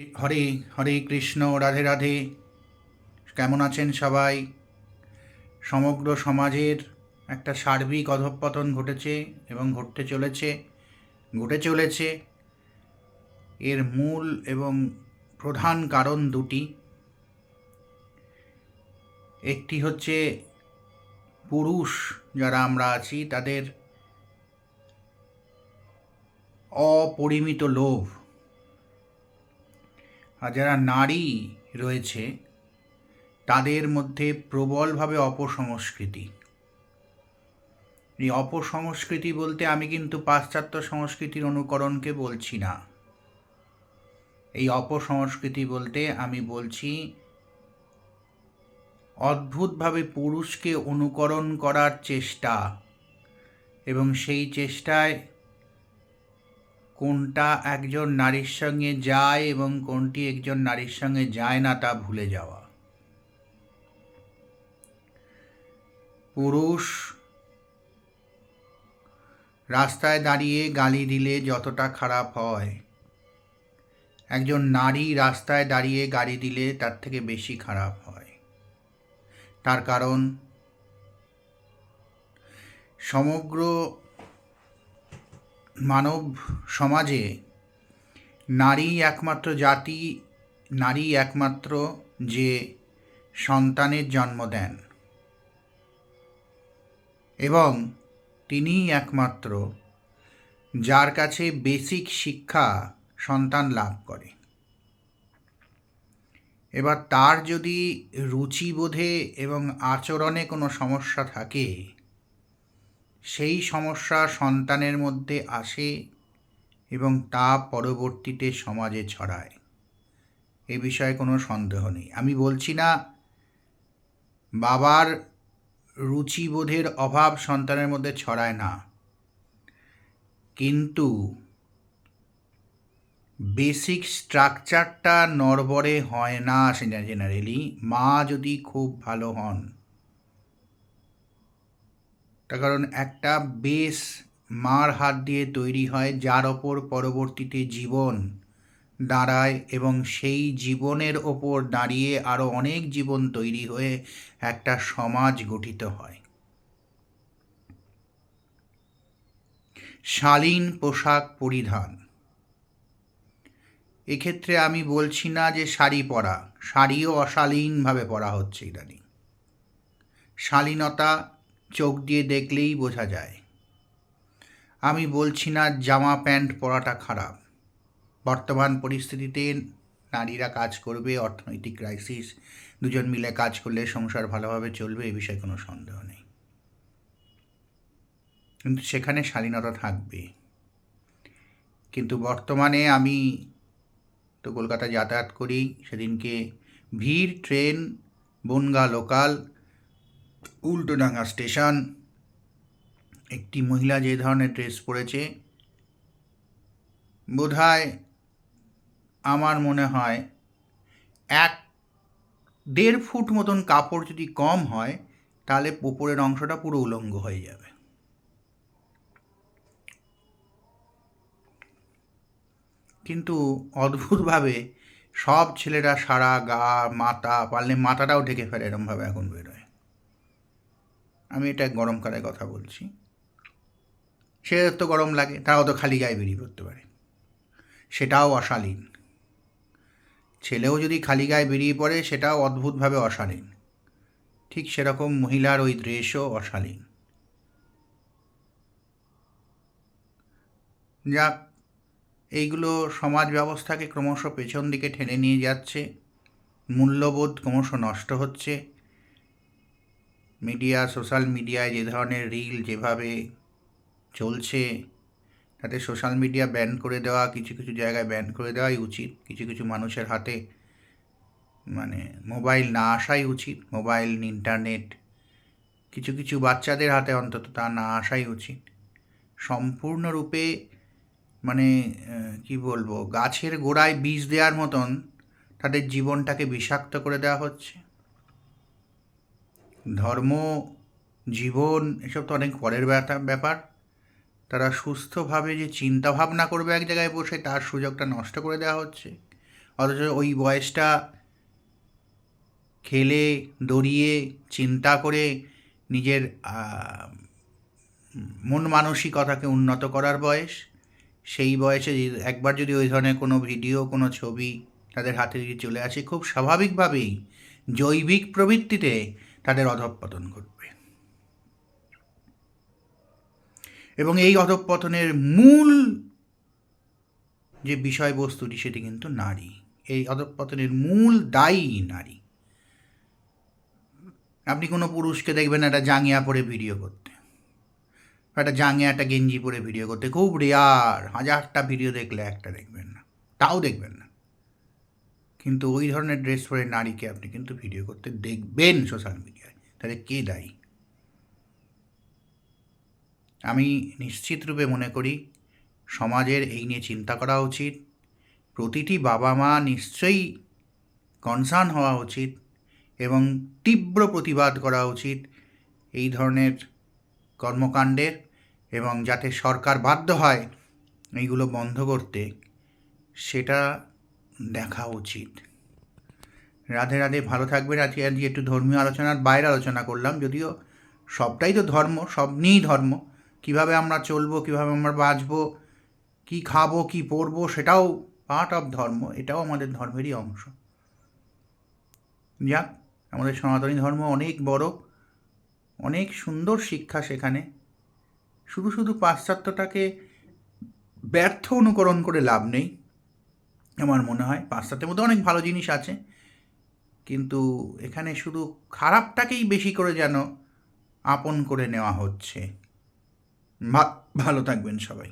হরে হরে কৃষ্ণ, রাধে রাধে। কেমন আছেন সবাই? সমগ্র সমাজের একটা সার্বিক অধঃপতন ঘটেছে এবং ঘটতে চলেছে, ঘটে চলেছে। এর মূল এবং প্রধান কারণ দুটি। একটি হচ্ছে পুরুষ যারা আমরা আছি, তাদের অপরিমিত লোভ। আর যারা নারী রয়েছে, তাদের মধ্যে প্রবলভাবে অপসংস্কৃতি। এই অপসংস্কৃতি বলতে আমি কিন্তু পাশ্চাত্য সংস্কৃতির অনুকরণকে বলছি না। এই অপসংস্কৃতি বলতে আমি বলছি, অদ্ভুতভাবে পুরুষকে অনুকরণ করার চেষ্টা এবং সেই চেষ্টায় কোনটা একজন নারীর সঙ্গে যায় এবং কোনটি একজন নারীর সঙ্গে যায় না তা ভুলে যাওয়া। পুরুষ রাস্তায় দাঁড়িয়ে গালি দিলে যতটা খারাপ হয়, একজন নারী রাস্তায় দাঁড়িয়ে গালি দিলে তার থেকে বেশি খারাপ হয়। তার কারণ সমগ্র মানব সমাজে নারী একমাত্র জাতি, নারী একমাত্র যে সন্তানের জন্ম দেন। এবং তিনিই একমাত্র যার কাছে বেসিক শিক্ষা সন্তান লাভ করে। এবার তার যদি রুচিবোধে এবং আচরণে কোনো সমস্যা থাকে সেই সমস্যা সন্তানের মধ্যে আসে এবং তা পরবর্তীতে সমাজে ছড়ায়। এ বিষয়ে কোনো সন্দেহ নেই। আমি বলছি না, বাবার রুচিবোধের অভাব সন্তানের মধ্যে ছড়ায় না। কিন্তু বেসিক স্ট্রাকচারটা নড়বড়ে হয় না জেনারেলি মা যদি খুব ভালো হন তার কারণ একটা বেস মার হাত দিয়ে তৈরি হয়, যার ওপর পরবর্তীতে জীবন দাঁড়ায় এবং সেই জীবনের ওপর দাঁড়িয়ে আরও অনেক জীবন তৈরি হয়ে একটা সমাজ গঠিত হয়। শালীন পোশাক পরিধান। এক্ষেত্রে আমি বলছি না যে শাড়ি পরা, শাড়িও অশালীনভাবে পরা হচ্ছে ইদানিং। শালীনতা চোখ দিয়ে দেখলেই বোঝা যায়। আমি বলছি না জামা প্যান্ট পরাটা খারাপ। বর্তমান পরিস্থিতিতে নারীরা কাজ করবে, অর্থনৈতিক ক্রাইসিস দুজন মিলে কাজ করলে সংসার ভালোভাবে চলবে, এ বিষয়ে কোনো সন্দেহ নেই। কিন্তু সেখানে শালীনতা থাকবে। কিন্তু বর্তমানে আমি তো কলকাতা যাতায়াত করি, সেদিনকে ভিড়, train, Bongaon local Ultadanga station. একটি মহিলা যে ধরনের ড্রেস পরেছে, বোধহয় আমার মনে হয় এক দেড় ফুট মতন কাপড় যদি কম হয়, তাহলে উপরের অংশটা পুরো উলঙ্গ হয়ে যাবে। কিন্তু অদ্ভুতভাবে সব ছেলেরা সারা গা, মাথা, পারলে মাথাটাও ঢেকে ফেলে এরমভাবে এখন বেরোয়। আমি এটা গরমকালের কথা বলছি। সে তো গরম লাগে, তারাও তো খালি গায়ে বেরিয়ে পড়তে পারে। সেটাও অশালীন। ছেলেও যদি খালি গায়ে বেরিয়ে পড়ে সেটাও অদ্ভুতভাবে অশালীন। ঠিক সেরকম মহিলার ওই ড্রেসও অশালীন। যাক, এইগুলো সমাজ ব্যবস্থাকে ক্রমশ পেছন দিকে ঠেলে নিয়ে যাচ্ছে। মূল্যবোধ ক্রমশ নষ্ট হচ্ছে। মিডিয়া, সোশ্যাল মিডিয়ায় যে ধরনের রিল যেভাবে চলছে, তাতে সোশ্যাল মিডিয়া ব্যান করে দেওয়া, কিছু কিছু জায়গায় ব্যান করে দেওয়াই উচিত। কিছু কিছু মানুষের হাতে মানে মোবাইল না আসাই উচিত, মোবাইল, ইন্টারনেট, কিছু কিছু বাচ্চাদের হাতে অন্তত তা না আসাই উচিত। সম্পূর্ণরূপে মানে কি বলব, গাছের গোড়ায় বীজ দেওয়ার মতন তাদের জীবনটাকে বিষাক্ত করে দেওয়া হচ্ছে। ধর্ম, জীবন, এসব তো অনেক পরের ব্যাপার। তারা সুস্থভাবে যে চিন্তা ভাবনা করবে এক জায়গায় বসে, তার সুযোগটা নষ্ট করে দেওয়া হচ্ছে। অথচ ওই বয়সটা খেলে, দড়িয়ে, চিন্তা করে নিজের মন মানসিকতাকে উন্নত করার বয়স। সেই বয়সে একবার যদি ওই ধরনের কোনো ভিডিও, কোনো ছবি তাদের হাতে যদি চলে আসে, খুব স্বাভাবিকভাবেই জৈবিক প্রবৃত্তিতে তাদের অধঃপতন ঘটবে। এবং এই অধঃপতনের মূল যে বিষয়বস্তুটি সেটি কিন্তু নারী। এই অধঃপতনের মূল দায়ী নারী। আপনি কোনো পুরুষকে দেখবেন একটা জাঙ্গিয়া পরে ভিডিও করতে। একটা জাঙ্গিয়া, একটা গেঞ্জি পরে ভিডিও করতে। খুব রেয়ার হাজারটা ভিডিও দেখলে একটা দেখবেন না। তাও দেখবেন না। কিন্তু ওই ধরনের ড্রেস পরে নারীকে আপনি কিন্তু ভিডিও করতে দেখবেন সোশ্যাল মিডিয়ায়। তাহলে কে দায়ী? আমি নিশ্চিতরূপে মনে করি সমাজের এই নিয়ে চিন্তা করা উচিত। প্রতিটি বাবা মা নিশ্চয়ই কনসার্ন হওয়া উচিত এবং তীব্র প্রতিবাদ করা উচিত এই ধরনের কর্মকাণ্ডের এবং যাতে সরকার বাধ্য হয় এইগুলো বন্ধ করতে, সেটা দেখা উচিত। রাধে রাধে, ভালো থাকবেন। আজকে আজকে একটু ধর্মীয় আলোচনার বাইরে আলোচনা করলাম, যদিও সবটাই তো ধর্ম, সব নিয়েই ধর্ম। কীভাবে আমরা চলবো, কীভাবে আমরা বাঁচবো, কি খাব, কি পরবো, সেটাও পার্ট অফ ধর্ম, এটাও আমাদের ধর্মেরই অংশ। যাক, আমাদের সনাতনী ধর্ম অনেক বড়, অনেক সুন্দর শিক্ষা সেখানে। শুধু শুধু পাশ্চাত্যটাকে ব্যর্থ অনুকরণ করে লাভ নেই। আমার মনে হয় পাস্তাতে মধ্যে অনেক ভালো জিনিস আছে, কিন্তু এখানে শুধু খারাপটাকেই বেশি করে যেন আপন করে নেওয়া হচ্ছে। ভালো থাকবেন সবাই।